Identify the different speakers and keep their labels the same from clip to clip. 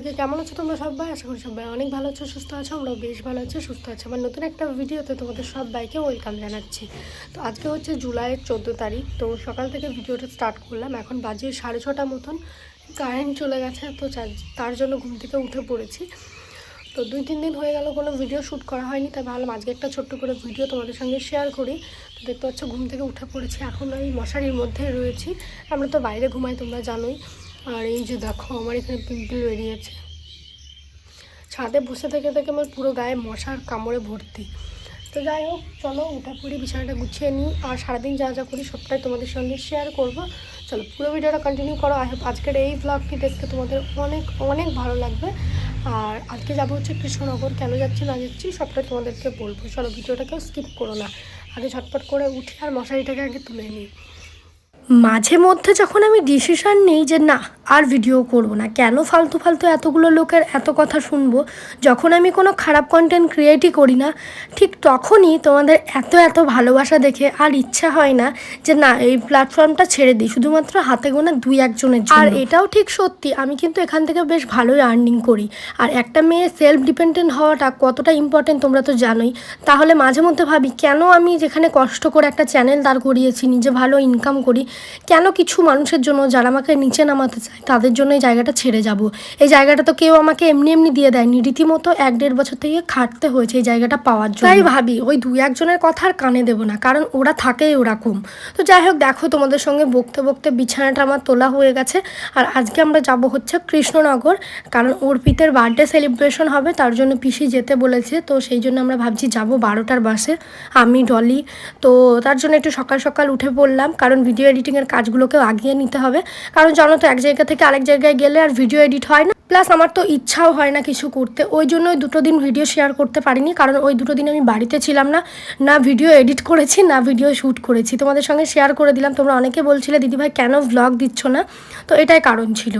Speaker 1: সবাইকে কেমন আছো তোমরা সবাই? আশা করি সবাই অনেক ভালো আছো, সুস্থ আছো, আমরাও বেশ ভালো আছি, সুস্থ আছি। আমার নতুন একটা ভিডিওতে তোমাদের সবাইকে ওয়েলকাম জানাচ্ছি। তো আজকে হচ্ছে জুলাইয়ের চোদ্দ তারিখ, তো সকাল থেকে ভিডিওটা স্টার্ট করলাম। এখন বাজে সাড়ে ছটা মতন কারেন্ট চলে গেছে, তো তার জন্য ঘুম থেকে উঠে পড়েছি। তো দুই, তিন দিন হয়ে গেল কোনো ভিডিও শ্যুট করা হয়নি, তাই ভাবলাম আজকে একটা ছোট্ট করে ভিডিও তোমাদের সঙ্গে শেয়ার করি। তো দেখতে পাচ্ছ ঘুম থেকে উঠে পড়েছি, এখন আমি মশারির মধ্যে রয়েছি। আমরা তো বাইরে ঘুমাই, তোমরা জানোই। আর এই যে দেখো, আমার এখানে পিম্পল বেরিয়েছে। ছাদে বসে থেকে থেকে আমার পুরো গায়ে মশার কামড়ে ভর্তি। তো যাই হোক, চলো উঠা পড়ি, বিছানাটা গুছিয়ে নিই। আর সারাদিন যা যা করি সবটাই তোমাদের সঙ্গে শেয়ার করব। চলো পুরো ভিডিওটা কন্টিনিউ করো। আজকের এই ব্লগটি দেখতে তোমাদের অনেক অনেক ভালো লাগবে। আর আজকে যাব হচ্ছে কৃষ্ণনগর। কেন যাচ্ছি, না যাচ্ছি, সবটাই তোমাদেরকে বলব। চলো ভিডিওটাকেও স্কিপ করো না। আগে ঝটপট করে উঠি আর মশারিটাকে আগে তুলে নিই। মাঝে মধ্যে যখন আমি ডিসিশন নিই যে না, আর ভিডিও করব না, কেন ফালতু ফালতু এতগুলো লোকের এত কথা শুনব, যখন আমি কোনো খারাপ কন্টেন্ট ক্রিয়েটই করি না, ঠিক তখনই তোমাদের এত এত ভালোবাসা দেখে আর ইচ্ছা হয় না যে না, এই প্ল্যাটফর্মটা ছেড়ে দিই, শুধুমাত্র হাতে গোনা দুই একজনের আর এটাও ঠিক সত্যি, আমি কিন্তু এখান থেকে বেশ ভালোই আর্নিং করি। আর একটা মেয়ে সেলফ ডিপেন্ডেন্ট হওয়াটা কতটা ইম্পর্টেন্ট তোমরা তো জানোই। তাহলে মাঝে মধ্যে ভাবি, কেন আমি যেখানে কষ্ট করে একটা চ্যানেল দাঁড় করিয়েছি, নিজে ভালো ইনকাম করি কেন কিছু মানুষের জন্য যারা আমাকে নিচে নামাতে চায়, তাদের জন্য এই জায়গাটা ছেড়ে যাব। এই জায়গাটা তো কেউ আমাকে এমনি এমনি দিয়ে দেয়নি। রীতিমতো এক দেড় বছর থেকে খাটতে হয়েছে এই জায়গাটা পাওয়ার জন্য। তাই ভাবি, ওই দু একজনের কথা আর কানে দেবো না, কারণ ওরা থাকে ওরকম। তো যাই হোক, দেখো তোমাদের সঙ্গে বকতে বকতে বিছানাটা আমার তোলা হয়ে গেছে। আর আজকে আমরা যাব হচ্ছে কৃষ্ণনগর, কারণ অর্পিতের বার্থডে সেলিব্রেশন হবে, তার জন্য পিসি যেতে বলেছে। তো সেই জন্য আমরা ভাবছি যাব বারোটার বাসে আমি, ডলি, তো তার জন্য একটু সকাল সকাল উঠে পড়লাম, কারণ ভিডিও এডিটিংয়ের কাজগুলোকেও আগিয়ে নিতে হবে। কারণ জানো তো এক জায়গা থেকে আরেক জায়গায় গেলে আর ভিডিও এডিট হয় না। প্লাস আমার তো ইচ্ছাও হয় না কিছু করতে। ওই জন্য ওই দুটো দিন ভিডিও শেয়ার করতে পারিনি, কারণ ওই দুটো দিন আমি বাড়িতে ছিলাম না। না ভিডিও এডিট করেছি, না ভিডিও শ্যুট করেছি। তোমাদের সঙ্গে শেয়ার করে দিলাম। তোমরা অনেকে বলছিলে দিদিভাই কেন ভ্লগ দিচ্ছ না? তো এটাই কারণ ছিল।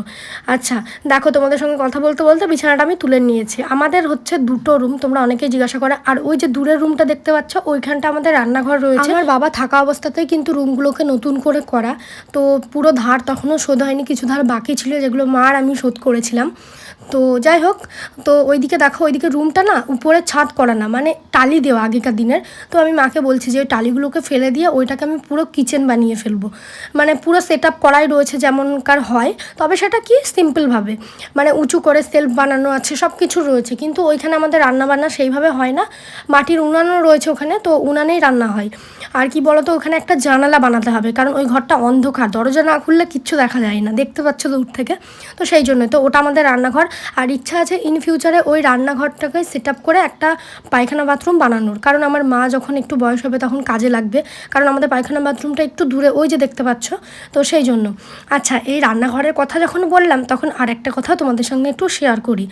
Speaker 1: আচ্ছা দেখো, তোমাদের সঙ্গে কথা বলতে বলতে বিছানাটা আমি তুলে নিয়েছি। আমাদের হচ্ছে দুটো রুম তোমরা অনেকেই জিজ্ঞাসা করো, আর ওই যে দূরের রুমটা দেখতে পাচ্ছ, ওইখানটা আমাদের রান্নাঘর রয়েছে? আমার বাবা থাকা অবস্থাতেই কিন্তু রুমগুলোকে নতুন করে করা। তো পুরো ধার তখনও শোধ হয়নি, কিছু ধার বাকি ছিল, যেগুলো মার আমি শোধ করেছিলাম। তো যাই হোক, তো ওইদিকে দেখো, ওইদিকে রুমটা না উপরে ছাদ করা না মানে টালি দেওয়া আগেকার দিনের। তো আমি মাকে বলছি যে, ওই টালিগুলোকে ফেলে দিয়ে ওইটাকে আমি পুরো কিচেন বানিয়ে ফেলব। মানে পুরো সেট আপ করাই রয়েছে যেমনকার হয়, তবে সেটা কি সিম্পলভাবে মানে উঁচু করে সেলফ বানানো আছে সব কিছু রয়েছে, কিন্তু ওইখানে আমাদের রান্না বান্না সেইভাবে হয় না। মাটির উনানও রয়েছে ওখানে, তো উনানেই রান্না হয়। আর কি বলতো, ওখানে একটা জানালা বানাতে হবে, কারণ ওই ঘরটা অন্ধকার, দরজা না খুললে কিচ্ছু দেখা যায় না, দেখতে পাচ্ছ দূর থেকে। তো সেই জন্য তো ওটা আমাদের রান্নাঘর। আর ইচ্ছা আছে ইন ফিউচারে ওই রান্নাঘরটাকে সেট আপ করে একটা পায়খানা বাথরুম বানানোর। কারণ আমার মা যখন একটু বয়স হবে তখন কাজে লাগবে। কারণ আমাদের পায়খানা বাথরুমটা একটু দূরে, ওই যে দেখতে পাচ্ছ। তো সেই জন্য। আচ্ছা এই রান্নাঘরের কথা যখন বললাম, তখন আরেকটা কথা তোমাদের সঙ্গে একটু শেয়ার করি।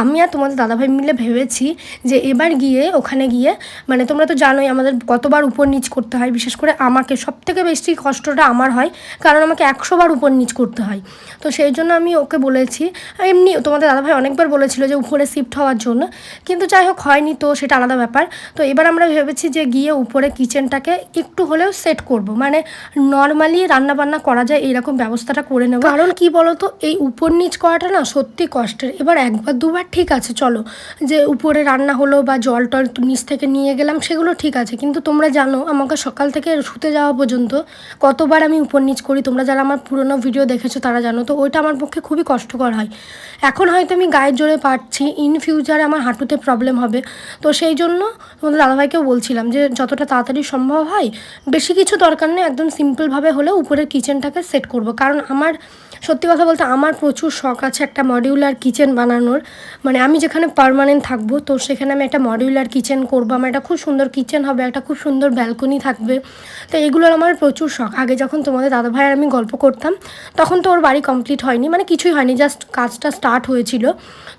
Speaker 1: আমি আর তোমাদের দাদাভাই মিলে ভেবেছি যে এবার গিয়ে, ওখানে গিয়ে মানে তোমরা তো জানোই আমাদের কতবার উপর নিচ করতে হয়। বিশেষ করে আমাকে সব থেকে বেশি কষ্টটা আমার হয়। কারণ আমাকে একশোবার উপর নিচ করতে হয়। তো সেই জন্য আমি ওকে বলেছি, এমনি তোমাদের দাদাভাই অনেকবার বলেছিল যে উপরে শিফট হওয়ার জন্য, কিন্তু যাই হোক হয়নি তো, সেটা আলাদা ব্যাপার। তো এবার আমরা ভেবেছি যে গিয়ে উপরে কিচেনটাকে একটু হলেও সেট করব। মানে নর্মালি রান্নাবান্না করা যায়, এইরকম ব্যবস্থাটা করে নেব। কারণ কি বলতো, এই উপর নিচ করাটা না সত্যি কষ্টের। এবার একবার, দুবার ঠিক আছে, চলো। যে উপরে রান্না হলো বা জল টল নিচ থেকে নিয়ে গেলাম, সেগুলো ঠিক আছে। কিন্তু তোমরা জানো, আমাকে সকাল থেকে শুতে যাওয়া পর্যন্ত কতবার আমি উপর নিচ করি, তোমরা যারা আমার পুরোনো ভিডিও দেখেছ তারা জানো। তো ওইটা আমার পক্ষে খুবই কষ্টকর হয়। এখন হয়তো আমি গায়ের জোরে পারছি ইন ফিউচারে আমার হাঁটুতে প্রবলেম হবে। তো সেই জন্য তোমাদের দাদাভাইকেও বলছিলাম যে, যতটা তাড়াতাড়ি সম্ভব হয়, বেশি কিছু দরকার নেই, একদম সিম্পলভাবে হলেও উপরের কিচেনটাকে সেট করব। কারণ আমার সত্যি কথা বলতে আমার প্রচুর শখ আছে একটা মডিউলার কিচেন বানানোর। মানে আমি যেখানে পারমানেন্ট থাকব, তো সেখানে আমি একটা মডিউলার কিচেন করব। আমার একটা খুব সুন্দর কিচেন হবে, একটা খুব সুন্দর ব্যালকনি থাকবে। তো এগুলোর আমার প্রচুর শখ। আগে যখন তোমাদের দাদাভাই আর আমি গল্প করতাম, তখন তো ওর বাড়ি কমপ্লিট হয়নি। মানে কিছুই হয়নি জাস্ট কাজটা স্টার্ট হয়েছিল।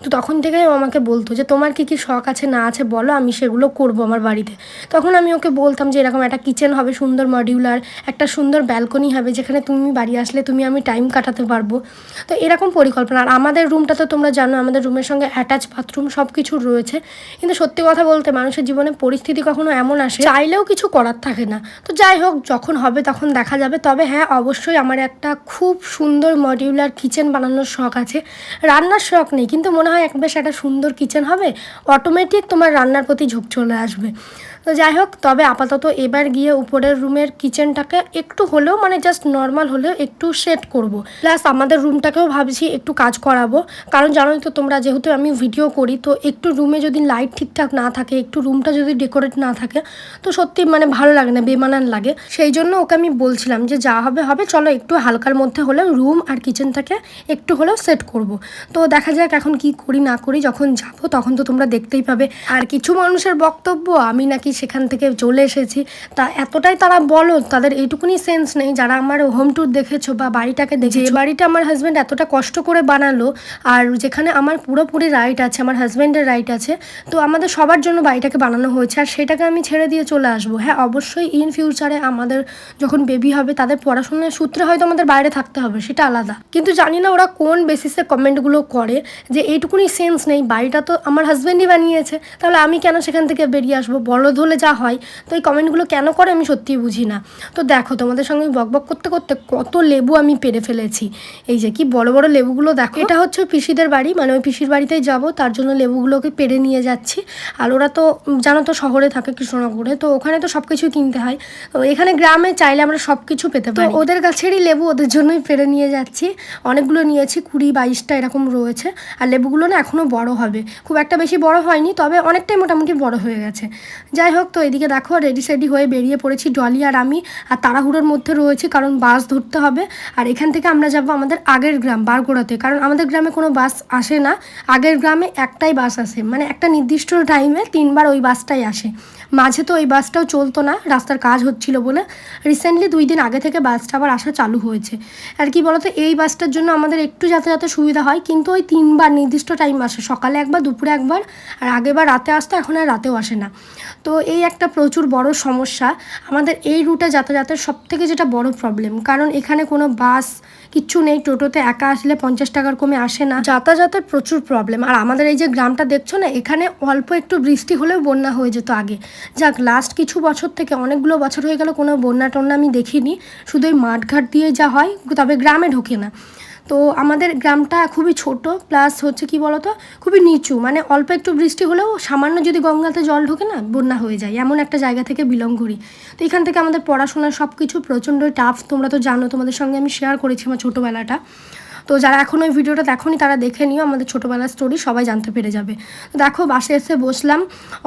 Speaker 1: তো তখন থেকেই ও আমাকে বলতো যে, তোমার কী কী শখ আছে, না আছে, বলো, আমি সেগুলো করব আমার বাড়িতে। তখন আমি ওকে বলতাম যে, এরকম একটা কিচেন হবে, সুন্দর মডিউলার একটা সুন্দর ব্যালকনি হবে, যেখানে তুমি বাড়ি আসলে, তুমি আমি টাইম কাটাতে পারব। তো এরকম পরিকল্পনা। আর আমাদের রুমটা তো তোমরা জানো, আমাদের রুমের সঙ্গে অ্যাটাচ বাথরুম সব কিছু রয়েছে। কিন্তু সত্যি কথা বলতে মানুষের জীবনে পরিস্থিতি কখনো এমন আসে, চাইলেও কিছু করার থাকে না। তো যাই হোক, যখন হবে তখন দেখা যাবে। তবে হ্যাঁ অবশ্যই আমার একটা খুব সুন্দর মডিউলার কিচেন বানানোর শখ আছে। রান্নার শখ নেই, কিন্তু মনে হয় এক বেশ একটা সুন্দর কিচেন হবে। অটোমেটিক তোমার রান্নার প্রতি ঝোঁক চলে আসবে। তো যাই হোক, তবে আপাতত এবার গিয়ে উপরের রুমের কিচেনটাকে একটু হলেও মানে জাস্ট নর্মাল হলেও একটু সেট করব। প্লাস আমাদের রুমটাকেও ভাবছি একটু কাজ করাবো কারণ জানোই তো তোমরা, যেহেতু আমি ভিডিও করি, তো একটু রুমে যদি লাইট ঠিকঠাক না থাকে, একটু রুমটা যদি ডেকোরেট না থাকে, তো সত্যি মানে ভালো লাগে না, বেমানান লাগে সেই জন্য ওকে আমি বলছিলাম যে, যা হবে হবে, চলো একটু হালকার মধ্যে হলেও রুম আর কিচেনটাকে একটু হলেও সেট করব। তো দেখা যাক এখন কি করি, না করি, যখন যাব, তখন তো তোমরা দেখতেই পাবে আর কিছু মানুষের বক্তব্য, আমি নাকি সেখান থেকে চলে এসেছি। তা এতটাই তারা বলো তাদের এইটুকুনি সেন্স নেই। যারা আমার হোম ট্যুর দেখেছ বা বাড়িটাকে দেখে যে বাড়িটা আমার হাজব্যান্ড এতটা কষ্ট করে বানালো আর যেখানে আমার পুরোপুরি রাইট আছে আমার হাজব্যান্ডের রাইট আছে তো আমাদের সবার জন্য বাড়িটাকে বানানো হয়েছে আর সেটাকে আমি ছেড়ে দিয়ে চলে আসব। হ্যাঁ অবশ্যই ইন ফিউচারে আমাদের যখন বেবি হবে তাদের পড়াশোনার সূত্রে হয়তো আমাদের বাইরে থাকতে হবে সেটা আলাদা। কিন্তু জানি না ওরা কোন বেসিসে কমেন্টগুলো করে যে এইটুকুনি সেন্স নেই বাড়িটা তো আমার হাজব্যান্ডই বানিয়েছে তাহলে আমি কেন সেখান থেকে বেরিয়ে আসব? বলদ হলে যা হয় তো এই কমেন্টগুলো কেন করে আমি সত্যিই বুঝি না। তো দেখো তোমাদের সঙ্গে বকবক করতে করতে কত লেবু আমি পেরে ফেলেছি। এই যে কি বড় বড় লেবুগুলো দেখো এটা হচ্ছে পিসিদের বাড়ি মানে ওই পিসির বাড়িতেই যাব তার জন্য লেবুগুলোকে পেরে নিয়ে যাচ্ছি। আর ওরা তো জানো তো শহরে থাকে কৃষ্ণনগরে তো ওখানে তো সব কিছুই কিনতে হয়। তো এখানে গ্রামে চাইলে আমরা সব কিছু পেতে পারি। ওদের গাছেরই লেবু ওদের জন্যই পেরে নিয়ে যাচ্ছি। অনেকগুলো নিয়েছি কুড়ি বাইশটা এরকম রয়েছে। আর লেবুগুলো না এখনও বড় হবে। খুব একটা বেশি বড় হয়নি তবে অনেকটাই মোটামুটি বড় হয়ে গেছে। যাই হোক, তো এদিকে দেখো রেডি সেডি হয়ে বেরিয়ে পড়েছি ডলি আর আমি, আর তাড়াহুড়োর মধ্যে রয়েছি, কারণ বাস ধরতে হবে। আর এখান থেকে আমরা যাব আমাদের আগের গ্রাম, বারগোড়াতে। কারণ আমাদের গ্রামে কোনো বাস আসে না। আগের গ্রামে একটাই বাস আসে। মানে একটা নির্দিষ্ট টাইমে তিনবার ওই বাসটাই আসে। মাঝে তো এই বাসটাও চলতো না, রাস্তার কাজ হচ্ছিল বলে। রিসেন্টলি দুই দিন আগে থেকে বাসটা আবার আসা চালু হয়েছে। আর কি বলতো, এই বাসটার জন্য আমাদের একটু যাতায়াতে সুবিধা হয়, কিন্তু ওই তিনবার নির্দিষ্ট টাইম আসে, সকালে একবার, দুপুরে একবার, আর আগেবার রাতে আসতো, এখন আর রাতেও আসে না। তো এই একটা প্রচুর বড় সমস্যা। আমাদের এই রুটে যাতায়াতের সব থেকে যেটা বড় প্রবলেম কারণ এখানে কোনো বাস কিচ্ছু নেই, টোটোতে একা আসলে পঞ্চাশ টাকার কমে আসে না। যাতায়াতের প্রচুর প্রবলেম আর আমাদের এই যে গ্রামটা দেখছ না, এখানে অল্প একটু বৃষ্টি হলেও বন্যা হয়ে যেত আগে। যাক লাস্ট কিছু বছর থেকে অনেকগুলো বছর হয়ে গেল, কোনো বন্যা টন্যা আমি দেখিনি। শুধু ওই মাঠঘাট দিয়ে যা হয়, তবে গ্রামে ঢোকে না। তো আমাদের গ্রামটা খুবই ছোট প্লাস হচ্ছে কি বলতো, খুবই নিচু মানে অল্প একটু বৃষ্টি হলেও সামান্য যদি গঙ্গাতে জল ঢোকে না, বন্যা হয়ে যায়, এমন একটা জায়গা থেকে বিলং করি। তো এখান থেকে আমাদের পড়াশোনা সব কিছু প্রচণ্ড টাফ তোমরা তো জানো, তোমাদের সঙ্গে আমি শেয়ার করেছি আমার ছোটোবেলাটা। তো যারা এখন ওই ভিডিওটা দেখোনি তারা দেখে নিও আমাদের ছোটোবেলার স্টোরি সবাই জানতে পেরে যাবে। তো দেখো বাসে এসে বসলাম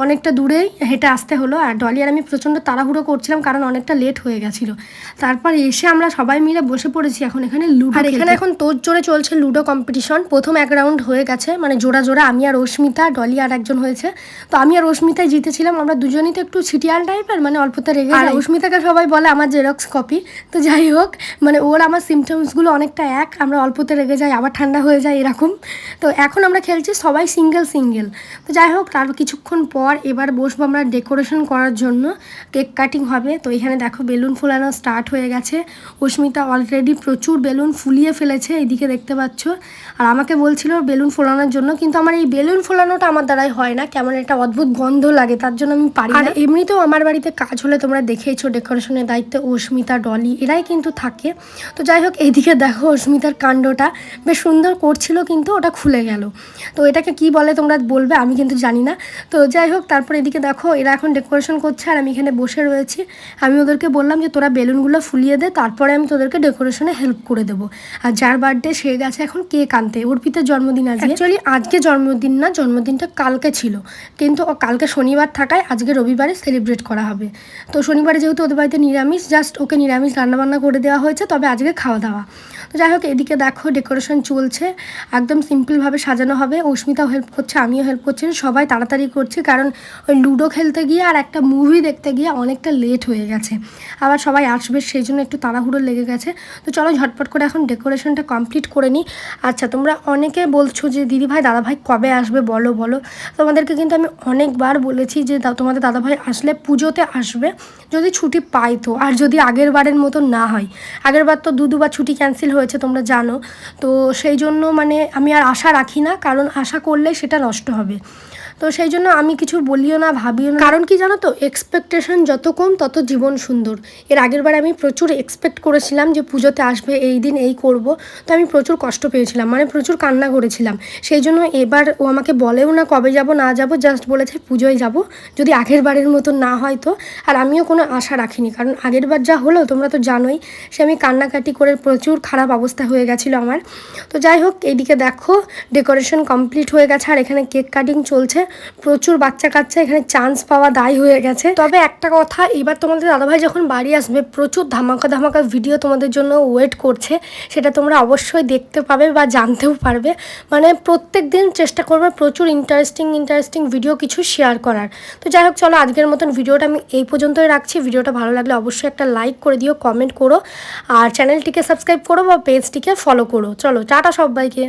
Speaker 1: অনেকটা দূরেই হেঁটে আসতে হলো আর ডলি আর আমি প্রচণ্ড তাড়াহুড়ো করছিলাম কারণ অনেকটা লেট হয়ে গেছিল। তারপর এসে আমরা সবাই মিলে বসে পড়েছি এখন এখানে লুডো আর এখানে এখন তোর জোরে চলছে লুডো কম্পিটিশন প্রথম এক রাউন্ড হয়ে গেছে মানে জোড়া জোড়া আমি আর রশ্মিতা ডলি আর একজন হয়েছে। তো আমি আর রশ্মিতাই জিতেছিলাম আমরা দুজনই তো একটু ছিটিয়াল টাইপের মানে অল্পতে রেগে আর রশ্মিতাকে সবাই বলে আমার জেরক্স কপি তো যাই হোক মানে ওর আমার সিমটমসগুলো অনেকটা এক আমরা অল্পতে রেগে যায়, আবার ঠান্ডা হয়ে যায় এরকম। তো এখন আমরা খেলছি সবাই সিঙ্গেল সিঙ্গেল। তো যাই হোক, তার কিছুক্ষণ পর এবার বসবো আমরা ডেকোরেশন করার জন্য। কেক কাটিং হবে। তো এখানে দেখো বেলুন ফুলানো স্টার্ট হয়ে গেছে। অস্মিতা অলরেডি প্রচুর বেলুন ফুলিয়ে ফেলেছে এইদিকে দেখতে পাচ্ছ। আর আমাকে বলছিল বেলুন ফোলানোর জন্য, কিন্তু আমার এই বেলুন ফোলানোটা আমার দ্বারাই হয় না। কেমন একটা অদ্ভুত গন্ধ লাগে, তার জন্য আমি পারি আর এমনিতেও আমার বাড়িতে কাজ হলে তোমরা দেখেইছো ডেকোরেশনের দায়িত্বে অস্মিতা, ডলি, এরাই কিন্তু থাকে। তো যাই হোক, এইদিকে দেখো অস্মিতার কাণ্ডটা। বেশ সুন্দর করছিল কিন্তু ওটা খুলে গেল। তো এটাকে কি বলে তোমরা বলবে আমি কিন্তু জানি না। তো যাই হোক, তারপর এদিকে দেখো, এরা এখন ডেকোরেশন করছে আর আমি এখানে বসে রয়েছি। আমি ওদেরকে বললাম যে, তোরা বেলুনগুলো ফুলিয়ে দে, তারপরে আমি তোদেরকে ডেকোরেশনে হেল্প করে দেবো। আর যার বার্থডে সে গেছে এখন কেক আনতে। অর্পিতের জন্মদিন আজকে। অ্যাকচুয়ালি আজকে জন্মদিন না, জন্মদিনটা কালকে ছিল। কিন্তু কালকে শনিবার থাকায় আজকে রবিবারে সেলিব্রেট করা হবে। তো শনিবারে যেহেতু ওদের বাড়িতে নিরামিষ জাস্ট ওকে নিরামিষ রান্নাবান্না করে দেওয়া হয়েছে, তবে আজকে খাওয়া দাওয়া তো যাই হোক, এদিকে দেখো ডেকোরেশন চলছে, একদম সিম্পলভাবে সাজানো হবে। অস্মিতাও হেল্প করছে, আমিও হেল্প করছি, সবাই তাড়াতাড়ি করছি, কারণ ওই লুডো খেলতে গিয়ে আর একটা মুভি দেখতে গিয়ে অনেকটা লেট হয়ে গেছে। আবার সবাই আসবে, সেই জন্য একটু তাড়াহুড়ো লেগে গেছে। তো চলো ঝটপট করে এখন ডেকোরেশনটা কমপ্লিট করে নিই। আচ্ছা তোমরা অনেকে বলছো যে, দিদি ভাই, দাদা ভাই কবে আসবে? বলো বলো। তোমাদেরকে কিন্তু আমি অনেকবার বলেছি যে তোমাদের দাদা ভাই আসলে পুজোতে আসবে, যদি ছুটি পাই তো। আর যদি আগের বারের মতো না হয়। আগের বার তো দু দুবার ছুটি ক্যান্সেল রয়েছে, তোমরা জানো। তো সেই জন্য মানে আমি আর আশা রাখি না, কারণ আশা করলে সেটা নষ্ট হবে। তো সেই জন্য আমি কিছু বলিও না, ভাবিও না। কারণ কি জানো তো এক্সপেকটেশন যত কম, তত জীবন সুন্দর। এর আগের বার আমি প্রচুর এক্সপেক্ট করেছিলাম যে পুজোতে আসবে, এই দিন এই করব। তো আমি প্রচুর কষ্ট পেয়েছিলাম মানে প্রচুর কান্না করেছিলাম। সেই জন্য এবার ও আমাকে বলেও না, কবে যাব, না যাব জাস্ট বলেছে পুজোয় যাব, যদি আগের বারের মতো না হয় তো। আর আমিও কোনো আশা রাখিনি, কারণ আগের বার যা হলো, তোমরা তো জানোই, সে আমি কান্নাকাটি করে প্রচুর খারাপ অবস্থা হয়ে গেছিল আমার। তো যাই হোক, এইদিকে দেখো ডেকোরেশন কমপ্লিট হয়ে গেছে, আর এখানে কেক কাটিং চলছে। প্রচুর বাচ্চা কাচ্চা, এখানে চান্স পাওয়া দায় হয়ে গেছে। তবে একটা কথা, এবার তোমাদের দাদাভাই যখন বাড়ি আসবে, প্রচুর ধামাকা ধামাকা ভিডিও তোমাদের জন্য ওয়েট করছে। সেটা তোমরা অবশ্যই দেখতে পাবে বা জানতেও পারবে। মানে প্রত্যেক দিন চেষ্টা করবে প্রচুর ইন্টারেস্টিং ইন্টারেস্টিং ভিডিও কিছু শেয়ার করার। তো যাই হোক, চলো আজকের মতন ভিডিওটা আমি এই পর্যন্তই রাখছি। ভিডিওটা ভালো লাগলে অবশ্যই একটা লাইক করে দিও কমেন্ট করো। আর চ্যানেলটিকে সাবস্ক্রাইব করো বা পেজটিকে ফলো করো। চলো টাটা সবাইকে।